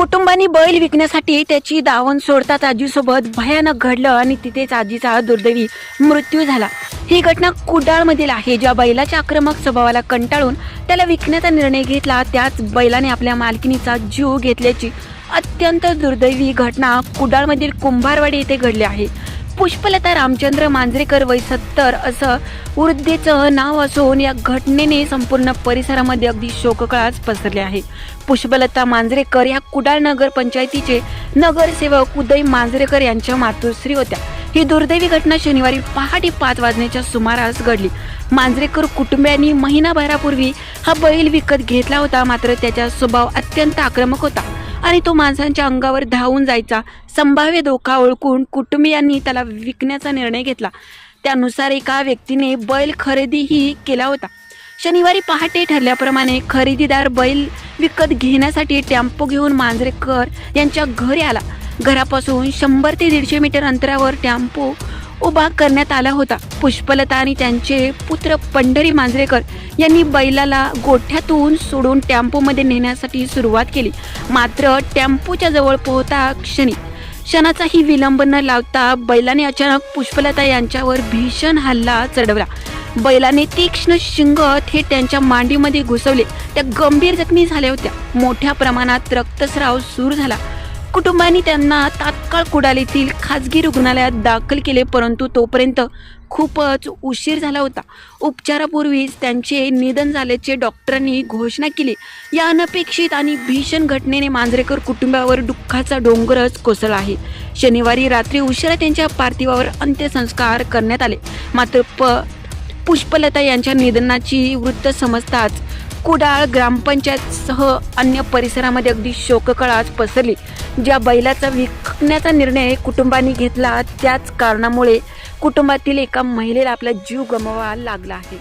कुटुंबानी बैल विकण्यासाठी त्याची दावण सोडताच आजीसोबत भयानक घडलं आणि तिथेच आजीचा दुर्दैवी मृत्यू झाला. ही घटना कुडाळमधील आहे. ज्या बैलाच्या आक्रमक स्वभावाला कंटाळून त्याला विकण्याचा निर्णय घेतला त्याच बैलाने आपल्या मालकिनीचा जीव घेतल्याची अत्यंत दुर्दैवी घटना कुडाळमधील कुंभारवाडी येथे घडली आहे. पुष्पलता रामचंद्र मांजरेकर वय सत्तर असं वृद्धेचं नाव असून या घटनेने संपूर्ण परिसरामध्ये अगदी शोककळाच पसरले आहे. पुष्पलता मांजरेकर या कुडाळ नगर पंचायतीचे नगरसेवक उदय मांजरेकर यांच्या मातोश्री होत्या. ही दुर्दैवी घटना शनिवारी पहाटे पाच वाजण्याच्या सुमारास घडली. मांजरेकर कुटुंबियांनी महिनाभरापूर्वी हा बैल विकत घेतला होता मात्र त्याचा स्वभाव अत्यंत आक्रमक होता. आणि तो माणसांच्या अंगावर धावून जायचा. संभाव्य धोका ओळखून कुटुंबियांनी त्याला विकण्याचा निर्णय घेतला. त्यानुसार एका व्यक्तीने बैल खरेदीही केला होता. शनिवारी पहाटे ठरल्याप्रमाणे खरेदीदार बैल विकत घेण्यासाठी टेम्पो घेऊन मांजरेकर यांच्या घरी आला. घरापासून शंभर ते दीडशे मीटर अंतरावर टेम्पो उभा करण्यात आला होता. पुष्पलता आणि त्यांचे पुत्र पंढरी मांजरेकर यांनी बैलाला गोठ्यातून सोडून टेम्पोमध्ये नेण्यासाठी सुरुवात केली. मात्र टेम्पोच्या जवळ पोहता क्षणी क्षणाचाही विलंब न लावता बैलाने अचानक पुष्पलता यांच्यावर भीषण हल्ला चढवला. बैलाने तीक्ष्ण शिंग थेट त्यांच्या मांडीमध्ये घुसवले. त्या गंभीर जखमी झाल्या होत्या. मोठ्या प्रमाणात रक्तस्राव सुरू झाला. कुटुंबांनी त्यांना तात्काळ कुडालीतील खाजगी रुग्णालयात दाखल केले परंतु तोपर्यंत खूपच उशीर झाला होता. उपचारापूर्वीच त्यांचे निधन झाल्याचे डॉक्टरांनी घोषणा केली. या अनपेक्षित आणि भीषण घटनेने मांजरेकर कुटुंबावर दुःखाचा डोंगरच कोसळला आहे. शनिवारी रात्री उशिरा त्यांच्या पार्थिवावर अंत्यसंस्कार करण्यात आले. मात्र प पुष्पलता यांच्या निधनाची वृत्त समजताच कुडाळ ग्रामपंचायतसह अन्य परिसरामध्ये अगदी शोककळाच पसरली. ज्या बैलाचा विकण्याचा निर्णय कुटुंबांनी घेतला त्याच कारणामुळे कुटुंबातील एका महिलेला आपला जीव गमवावा लागला आहे.